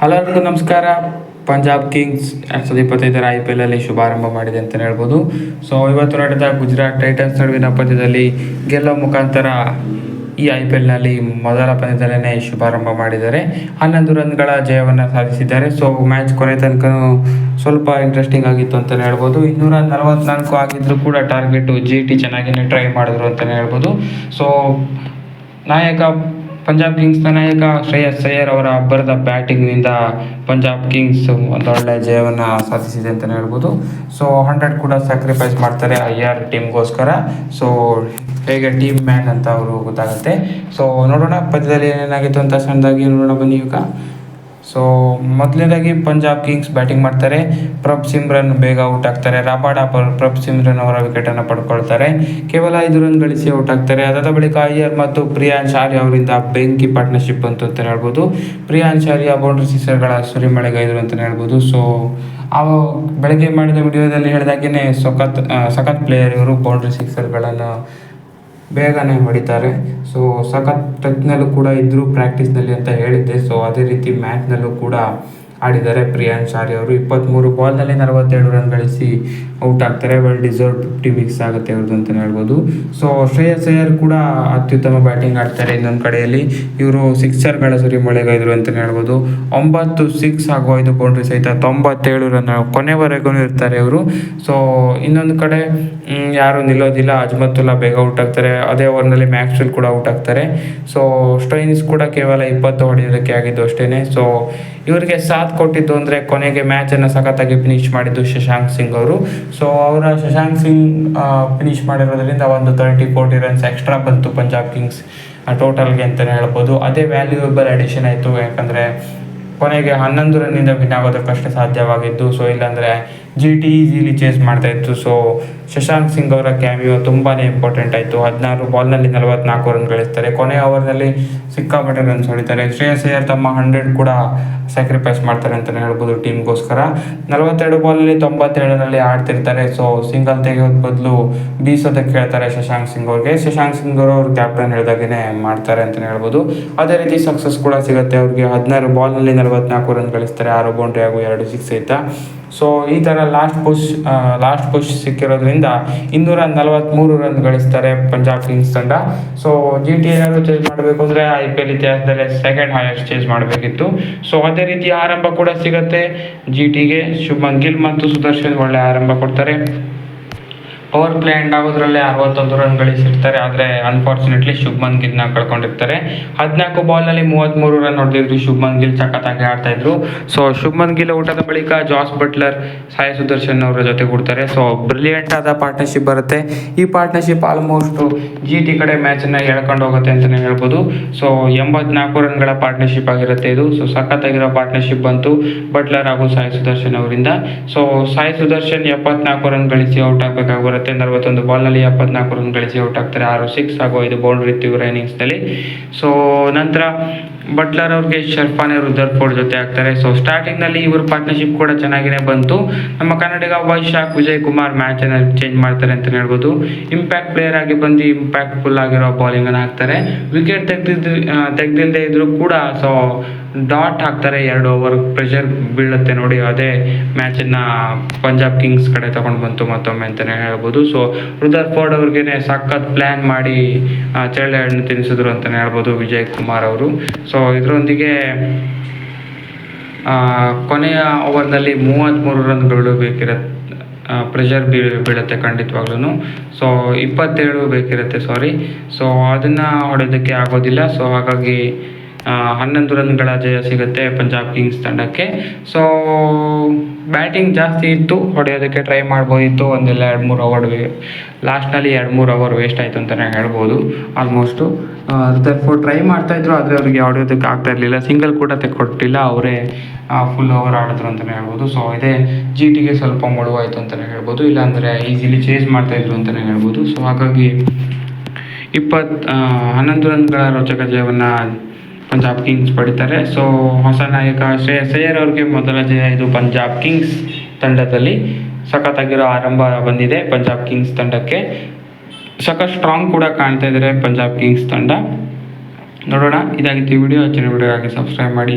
Hello ನಮಸ್ಕಾರ. Punjab Kings ಎರಡು ಸಾವಿರದ ಇಪ್ಪತ್ತೈದರ ಐ ಪಿ ಎಲ್ ಶುಭಾರಂಭ ಮಾಡಿದೆ ಅಂತಲೇ ಹೇಳ್ಬೋದು. ಸೊ ಇವತ್ತು ನಡೆದ ಗುಜರಾತ್ ಟೈಟನ್ಸ್ ನಡುವಿನ ಪಂದ್ಯದಲ್ಲಿ ಗೆಲ್ಲೋ ಮುಖಾಂತರ ಈ ಐ ಪಿ ಎಲ್ನಲ್ಲಿ ಮೊದಲ ಪಂದ್ಯದಲ್ಲೇ ಶುಭಾರಂಭ ಮಾಡಿದ್ದಾರೆ. ಹನ್ನೊಂದು ರನ್ಗಳ ಜಯವನ್ನು ಸಾಧಿಸಿದ್ದಾರೆ. ಸೊ ಮ್ಯಾಚ್ ಕೊನೆ ತನಕ ಸ್ವಲ್ಪ ಇಂಟ್ರೆಸ್ಟಿಂಗ್ ಆಗಿತ್ತು ಅಂತಲೇ ಹೇಳ್ಬೋದು. ಇನ್ನೂರ ನಲವತ್ತ್ನಾಲ್ಕು ಆಗಿದ್ರು ಕೂಡ ಟಾರ್ಗೆಟು ಜಿ ಟಿ ಚೆನ್ನಾಗಿಯೇ ಟ್ರೈ ಮಾಡಿದ್ರು ಅಂತಲೇ ಹೇಳ್ಬೋದು. ಸೊ ನಾಯಕ ಪಂಜಾಬ್ ಕಿಂಗ್ಸ್ನ ನಾಯಕ ಶ್ರೇಯಸ್ ಅಯ್ಯರ್ ಅವರ ಅಬ್ಬರದ ಬ್ಯಾಟಿಂಗ್ನಿಂದ ಪಂಜಾಬ್ ಕಿಂಗ್ಸ್ ಒಂದೊಳ್ಳೆ ಜಯವನ್ನ ಸಾಧಿಸಿದೆ ಅಂತಲೇ ಹೇಳ್ಬೋದು. ಸೊ ಹಂಡ್ರೆಡ್ ಕೂಡ ಸ್ಯಾಕ್ರಿಫೈಸ್ ಮಾಡ್ತಾರೆ ಅಯ್ಯರ್ ಟೀಮ್ಗೋಸ್ಕರ. ಸೊ ಹೇಗೆ ಟೀಮ್ ಮ್ಯಾನ್ ಅಂತ ಅವರು ಗೊತ್ತಾಗುತ್ತೆ. ಸೊ ನೋಡೋಣ, ಪದ್ಯದಲ್ಲಿ ಏನೇನಾಗಿತ್ತು ಅಂತ ಸಣ್ಣದಾಗಿ ನೋಡೋಣ ಬನ್ನಿ ಈಗ. ಸೊ ಮೊದಲನೇದಾಗಿ ಪಂಜಾಬ್ ಕಿಂಗ್ಸ್ ಬ್ಯಾಟಿಂಗ್ ಮಾಡ್ತಾರೆ. ಪ್ರಭ್ ಸಿಮ್ರನ್ ಬೇಗ ಔಟ್ ಆಗ್ತಾರೆ. ರಾಬಾಡ್ ಆಪರ್ ಪ್ರಭ್ ಸಿಮ್ರನ್ ಅವರ ವಿಕೆಟನ್ನು ಪಡ್ಕೊಳ್ತಾರೆ. ಕೇವಲ ಐದು ರನ್ ಗಳಿಸಿ ಔಟ್ ಆಗ್ತಾರೆ. ಅದಾದ ಬಳಿಕ ಅಯ್ಯರ್ ಮತ್ತು ಪ್ರಿಯಾನ್ ಶಾರಿ ಅವರಿಂದ ಬೆಂಕಿ ಪಾರ್ಟ್ನರ್ಶಿಪ್ ಅಂತ ಹೇಳ್ಬೋದು. ಪ್ರಿಯಾನ್ ಆರ್ಯ ಬೌಂಡ್ರಿ ಸಿಕ್ಸರ್ಗಳ ಸುರಿಮಳೆಗೈದರು ಅಂತಲೇ ಹೇಳ್ಬೋದು. ಸೊ ಆ ಬೆಳಗ್ಗೆ ಮಾಡಿದ ವಿಡಿಯೋದಲ್ಲಿ ಹೇಳಿದಾಗೇನೆ ಸಖತ್ ಆ, ಸಖತ್ ಪ್ಲೇಯರ್ ಇವರು ಬೌಂಡ್ರಿ ಸಿಕ್ಸರ್ಗಳನ್ನು ಬೇಗನೆ ಹೊಡಿತಾರೆ. ಸೊ ಸಖತ್ ಟಚ್ನಲ್ಲೂ ಕೂಡ ಇದ್ದರು ಪ್ರಾಕ್ಟೀಸ್ನಲ್ಲಿ ಅಂತ ಹೇಳಿದ್ದೆ. ಸೊ ಅದೇ ರೀತಿ ಮ್ಯಾಚ್ನಲ್ಲೂ ಕೂಡ ಆಡಿದ್ದಾರೆ. ಪ್ರಿಯಾನ್ ಶಾರಿ ಅವರು ಇಪ್ಪತ್ತ್ಮೂರು ಬಾಲ್ನಲ್ಲಿ ನಲವತ್ತೆರಡು ರನ್ ಗಳಿಸಿ ಔಟ್ ಆಗ್ತಾರೆ. ವೆಲ್ ಡಿಸರ್ವ್ ಫಿಫ್ಟಿ ಮಿಕ್ಸ್ ಆಗುತ್ತೆ ಅವ್ರದ್ದು ಅಂತಲೇ ಹೇಳ್ಬೋದು. ಸೊ, ಶ್ರೇಯಸ್ ಅಯ್ಯರ್ ಕೂಡ ಅತ್ಯುತ್ತಮ ಬ್ಯಾಟಿಂಗ್ ಆಡ್ತಾರೆ ಇನ್ನೊಂದು ಕಡೆಯಲ್ಲಿ. ಇವರು ಸಿಕ್ಸರ್ಗಳ ಸುರಿ ಮಳೆಗೈದರು ಅಂತಲೇ ಹೇಳ್ಬೋದು. ಒಂಬತ್ತು ಸಿಕ್ಸ್ ಹಾಗೂ ಐದು ಬೌಂಡ್ರಿ ಸಹಿತ ತೊಂಬತ್ತೇಳು ರನ್ ಕೊನೆವರೆಗೂ ಇರ್ತಾರೆ ಇವರು. ಸೊ, ಇನ್ನೊಂದು ಕಡೆ ಯಾರು ನಿಲ್ಲೋದಿಲ್ಲ. ಅಜ್ಮತ್ತುಲ್ಲಾ ಬೇಗ ಔಟ್ ಆಗ್ತಾರೆ. ಅದೇ ಓವರ್ನಲ್ಲಿ ಮ್ಯಾಕ್ಸ್ವೆಲ್ ಕೂಡ ಔಟ್ ಆಗ್ತಾರೆ. ಸೊ ಸ್ಟೈನ್ಸ್ ಕೂಡ ಕೇವಲ ಇಪ್ಪತ್ತು ಹೊಡೆಯೋದಕ್ಕೆ ಆಗಿದ್ದು ಅಷ್ಟೇ ಸೊ, ಇವರಿಗೆ ಸಾಥ್ ಕೊಟ್ಟಿದ್ದು ಅಂದರೆ ಕೊನೆಗೆ ಮ್ಯಾಚನ್ನು ಸಖತ್ತಾಗಿ ಫಿನಿಶ್ ಮಾಡಿದ್ದು ಶಶಾಂಕ್ ಸಿಂಗ್ ಅವರು. ಸೊ ಅವರ ಶಶಾಂಕ್ ಸಿಂಗ್ ಫಿನಿಶ್ ಮಾಡಿರೋದ್ರಿಂದ ಒಂದು ತರ್ಟಿ ಫೋರ್ಟಿ ರನ್ಸ್ ಎಕ್ಸ್ಟ್ರಾ ಬಂತು ಪಂಜಾಬ್ ಕಿಂಗ್ಸ್ ಟೋಟಲ್ಗೆ ಅಂತಲೇ ಹೇಳ್ಬೋದು. ಅದೇ ವ್ಯಾಲ್ಯೂಯಬಲ್ ಅಡಿಷನ್ ಆಯಿತು, ಯಾಕಂದರೆ ಕೊನೆಗೆ ಹನ್ನೊಂದು ರನ್ನಿಂದ ವಿನ್ ಆಗೋದಕ್ಕಷ್ಟೇ ಸಾಧ್ಯವಾಗಿದ್ದು. ಸೊ ಇಲ್ಲಾಂದರೆ ಜಿ ಟಿ ಈಸಿಲಿ ಚೇಸ್ ಮಾಡ್ತಾ ಇತ್ತು. ಸೊ ಶಶಾಂಕ್ ಸಿಂಗ್ ಅವರ ಕ್ಯಾಮಿಯೋ ತುಂಬಾ ಇಂಪಾರ್ಟೆಂಟ್ ಆಯಿತು. ಹದಿನಾರು ಬಾಲ್ನಲ್ಲಿ ನಲವತ್ನಾಲ್ಕು ರನ್ ಗಳಿಸ್ತಾರೆ. ಕೊನೆ ಓವರ್ನಲ್ಲಿ ಸಿಕ್ಕಾಪಟ್ಟೆ ರನ್ಸ್ ಹೊಡಿತಾರೆ. ಶ್ರೇಯಸ್ ಅಯ್ಯರ್ ತಮ್ಮ ಹಂಡ್ರೆಡ್ ಕೂಡ ಸ್ಯಾಕ್ರಿಫೈಸ್ ಮಾಡ್ತಾರೆ ಅಂತಲೇ ಹೇಳ್ಬೋದು ಟೀಮ್ಗೋಸ್ಕರ ನಲವತ್ತೆರಡು ಬಾಲಲ್ಲಿ ತೊಂಬತ್ತೆರಡರಲ್ಲಿ ಆಡ್ತಿರ್ತಾರೆ. ಸೊ ಸಿಂಗಲ್ ತೆಗೆಯೋದ್ ಬದಲು ಬೀಸೋದಕ್ಕೆ ಹೇಳ್ತಾರೆ ಶಶಾಂಕ್ ಸಿಂಗ್ ಅವ್ರಿಗೆ. ಶಶಾಂಕ್ ಸಿಂಗ್ ಅವರು ಅವ್ರ ಕ್ಯಾಪ್ಟನ್ ಹೇಳಿದಾಗೇ ಮಾಡ್ತಾರೆ ಅಂತಲೇ ಹೇಳ್ಬೋದು. ಅದೇ ರೀತಿ ಸಕ್ಸಸ್ ಕೂಡ ಸಿಗುತ್ತೆ. ಅವ್ರಿಗೆ ಹದಿನಾರು ಬಾಲ್ನಲ್ಲಿ ನಲವತ್ನಾಲ್ಕು ರನ್ ಗಳಿಸ್ತಾರೆ. ಆರು ಬೌಂಡ್ರಿ ಹಾಗೂ ಎರಡು ಸಿಕ್ಸ್ ಐತ ಸೊ ಈ ಥರ ಲಾಸ್ಟ್ ಪುಷ್ ಲಾಸ್ಟ್ ಪುಷ್ ಸಿಕ್ಕಿರೋದ್ರಿಂದ ಇನ್ನೂರ ನಲವತ್ತ್ಮೂರು ರನ್ ಗಳಿಸ್ತಾರೆ ಪಂಜಾಬ್ ಕಿಂಗ್ಸ್ ತಂಡ. ಸೊ ಜಿ ಟಿ ಏನಾದರೂ ಚೇಸ್ ಮಾಡಬೇಕು ಅಂದರೆ ಐ ಪಿ ಎಲ್ ಇತಿಹಾಸದಲ್ಲಿ ಸೆಕೆಂಡ್ ಹೈಯೆಸ್ಟ್ ಚೇಸ್ ಮಾಡಬೇಕಿತ್ತು. ಸೊ ಅದೇ ರೀತಿ ಆರಂಭ ಕೂಡ ಸಿಗುತ್ತೆ. ಜಿ ಟಿಗೆ ಶುಭ್ಮನ್ ಗಿಲ್ ಮತ್ತು ಸುದರ್ಶನ್ ಒಳ್ಳೆ ಆರಂಭ ಕೊಡ್ತಾರೆ. ಪವರ್ ಪ್ಲೇ ಎಂಡ್ ಆಗೋದ್ರಲ್ಲೇ ಅರವತ್ತೊಂದು ರನ್ ಗಳಿಸಿರ್ತಾರೆ. ಆದರೆ ಅನ್ಫಾರ್ಚುನೇಟ್ಲಿ ಶುಭ್ಮನ್ ಗಿಲ್ನ ಕಳ್ಕೊಂಡಿರ್ತಾರೆ. ಹದಿನಾಲ್ಕು ಬಾಲ್ನಲ್ಲಿ ಮೂವತ್ತ್ಮೂರು ರನ್ ಹೊಡೆದಿದ್ರು ಶುಭ್ಮನ್ ಗಿಲ್ ಸಖತ್ತಾಗಿ ಆಡ್ತಾ ಇದ್ರು. ಸೊ ಶುಭ್ಮನ್ ಗಿಲ್ ಊಟದ ಬಳಿಕ ಜಾಸ್ ಬಟ್ಲರ್, ಸಾಯಿ ಸುದರ್ಶನ್ ಅವರ ಜೊತೆ ಕೊಡ್ತಾರೆ. ಸೊ ಬ್ರಿಲಿಯಂಟ್ ಆದ ಪಾರ್ಟ್ನರ್ಶಿಪ್ ಬರುತ್ತೆ. ಈ ಪಾರ್ಟ್ನರ್ಶಿಪ್ ಆಲ್ಮೋಸ್ಟ್ ಜಿ ಟಿ ಕಡೆ ಮ್ಯಾಚನ್ನು ಎಳ್ಕೊಂಡು ಹೋಗುತ್ತೆ ಅಂತಲೇ ಹೇಳ್ಬೋದು. ಸೊ ಎಂಬತ್ನಾಲ್ಕು ರನ್ಗಳ ಪಾರ್ಟ್ನರ್ಶಿಪ್ ಆಗಿರುತ್ತೆ ಇದು. ಸೊ ಸಖತ್ತಾಗಿರೋ ಪಾರ್ಟ್ನರ್ಶಿಪ್ ಬಂತು ಬಟ್ಲರ್ ಹಾಗೂ ಸಾಯಿ ಸುದರ್ಶನ್ ಅವರಿಂದ. ಸೊ ಸಾಯಿ ಸುದರ್ಶನ್ ಎಪ್ಪತ್ನಾಲ್ಕು ರನ್ ಗಳಿಸಿ ಔಟ್ ಆಗಬೇಕಾಗಿ ಬರುತ್ತೆ ನಲವತ್ತೊಂದು ಬಾಲ್ನಲ್ಲಿ ಎಪ್ಪತ್ನಾಲ್ಕು ರನ್ ಗಳಿಸಿ ಔಟ್ ಆಗ್ತಾರೆ ಆರು ಸಿಕ್ಸ್ ಹಾಗೂ ಐದು ಬೌಂಡ್ರಿ ಇತ್ತು ಇವರ ಇನ್ನಿಂಗ್ಸ್ನಲ್ಲಿ. ಸೊ ನಂತರ ಬಟ್ಲರ್ ಅವ್ರಿಗೆ ಶರ್ಫಾನೆ ರುದರ್ಫೋರ್ಡ್ ಜೊತೆ ಆಗ್ತಾರೆ ಸೊ ಸ್ಟಾರ್ಟಿಂಗ್ನಲ್ಲಿ ಇವ್ರ ಪಾರ್ಟ್ನರ್ಶಿಪ್ ಕೂಡ ಚೆನ್ನಾಗಿನೇ ಬಂತು. ನಮ್ಮ ಕನ್ನಡಿಗ ವೈಶಾಖ್ ವಿಜಯ್ ಕುಮಾರ್ ಮ್ಯಾಚನ್ನು ಚೇಂಜ್ ಮಾಡ್ತಾರೆ ಅಂತ ಹೇಳ್ಬೋದು. ಇಂಪ್ಯಾಕ್ಟ್ ಪ್ಲೇಯರ್ ಆಗಿ ಬಂದು ಇಂಪ್ಯಾಕ್ಟ್ ಫುಲ್ ಆಗಿರೋ ಬೌಲಿಂಗನ್ನು ಹಾಕ್ತಾರೆ. ವಿಕೆಟ್ ತೆಗೆದಿದ್ದು ತೆಗ್ದಿಲ್ಲದೆ ಇದ್ದರೂ ಕೂಡ ಸೊ ಡಾಟ್ ಹಾಕ್ತಾರೆ, ಎರಡು ಓವರ್ ಪ್ರೆಷರ್ ಬೀಳುತ್ತೆ ನೋಡಿ, ಅದೇ ಮ್ಯಾಚನ್ನು ಪಂಜಾಬ್ ಕಿಂಗ್ಸ್ ಕಡೆ ತಗೊಂಡು ಬಂತು ಮತ್ತೊಮ್ಮೆ ಅಂತಲೇ ಹೇಳ್ಬೋದು. ಸೊ ರುದರ್ ಫೋರ್ಡ್ ಅವ್ರಿಗೆ ಸಖತ್ ಪ್ಲ್ಯಾನ್ ಮಾಡಿ ಚಳ್ಳೆ ಹಣ್ಣು ತಿನ್ನಿಸಿದ್ರು ಅಂತಲೇ ಹೇಳ್ಬೋದು ವಿಜಯ್ ಕುಮಾರ್ ಅವರು. ಸೊ ಇದರೊಂದಿಗೆ ಕೊನೆಯ ಓವರ್ನಲ್ಲಿ ಮೂವತ್ತ್ಮೂರು ರನ್ಗಳು ಬೇಕಿರತ್ತೆ ಪ್ರೆಷರ್ ಬೀ, ಬೀಳುತ್ತೆ ಖಂಡಿತವಾಗ್ಲೂ ಸೊ ಇಪ್ಪತ್ತೇಳು ಬೇಕಿರುತ್ತೆ ಸಾರಿ ಸೊ ಅದನ್ನು ಹೊಡೆಯೋದಕ್ಕೆ ಆಗೋದಿಲ್ಲ. ಸೊ ಹಾಗಾಗಿ ಹನ್ನೊಂದು ರನ್ಗಳ ಜಯ ಸಿಗುತ್ತೆ ಪಂಜಾಬ್ ಕಿಂಗ್ಸ್ ತಂಡಕ್ಕೆ. ಸೊ ಬ್ಯಾಟಿಂಗ್ ಜಾಸ್ತಿ ಇತ್ತು, ಹೊಡೆಯೋದಕ್ಕೆ ಟ್ರೈ ಮಾಡ್ಬೋದಿತ್ತು, ಒಂದೆಲ್ಲ ಎರಡು ಮೂರು ಓವರ್ ಲಾಸ್ಟ್ನಲ್ಲಿ ಎರಡು ಮೂರು ಓವರ್ ವೇಸ್ಟ್ ಆಯಿತು ಅಂತಲೇ ಹೇಳ್ಬೋದು ಆಲ್ಮೋಸ್ಟು ಫೋರ್ ಟ್ರೈ ಮಾಡ್ತಾಯಿದ್ರು ಆದರೆ ಅವ್ರಿಗೆ ಹೊಡೆಯೋದಕ್ಕೆ ಆಗ್ತಾ ಇರಲಿಲ್ಲ. ಸಿಂಗಲ್ ಕೂಡ ತೆಕ್ಕೊಟ್ಟಿಲ್ಲ, ಅವರೇ ಫುಲ್ ಓವರ್ ಆಡಿದ್ರು ಅಂತಲೇ ಹೇಳ್ಬೋದು. ಸೊ ಇದೇ ಜಿ ಟಿಗೆ ಸ್ವಲ್ಪ ಮುಳುವಾಯಿತು ಅಂತಲೇ ಹೇಳ್ಬೋದು, ಇಲ್ಲಾಂದರೆ ಈಸಿಲಿ ಚೇಸ್ ಮಾಡ್ತಾಯಿದ್ರು ಅಂತಲೇ ಹೇಳ್ಬೋದು. ಸೊ ಹಾಗಾಗಿ ಇಪ್ಪತ್ತು ಹನ್ನೊಂದು ರನ್ಗಳ ರೋಚಕ ಜಯವನ್ನು ಪಂಜಾಬ್ ಕಿಂಗ್ಸ್ ಪಡಿತಾರೆ. ಸೊ ಹೊಸ ನಾಯಕ ಶ್ರೇಯಸ್ ಅಯ್ಯರ್ ಅವ್ರಿಗೆ ಮೊದಲ ಜಯ ಇದು ಪಂಜಾಬ್ ಕಿಂಗ್ಸ್ ತಂಡದಲ್ಲಿ. ಸಖತ್ತಾಗಿರೋ ಆರಂಭ ಬಂದಿದೆ ಪಂಜಾಬ್ ಕಿಂಗ್ಸ್ ತಂಡಕ್ಕೆ. ಸಖತ್ ಸ್ಟ್ರಾಂಗ್ ಕೂಡ ಕಾಣ್ತಾ ಇದ್ದಾರೆ ಪಂಜಾಬ್ ಕಿಂಗ್ಸ್ ತಂಡ. ನೋಡೋಣ, ಇದಾಗಿತ್ತು ಈ ವಿಡಿಯೋ. ಹೆಚ್ಚಿನ ವಿಡಿಯೋ ಆಗಿ ಸಬ್ಸ್ಕ್ರೈಬ್ ಮಾಡಿ.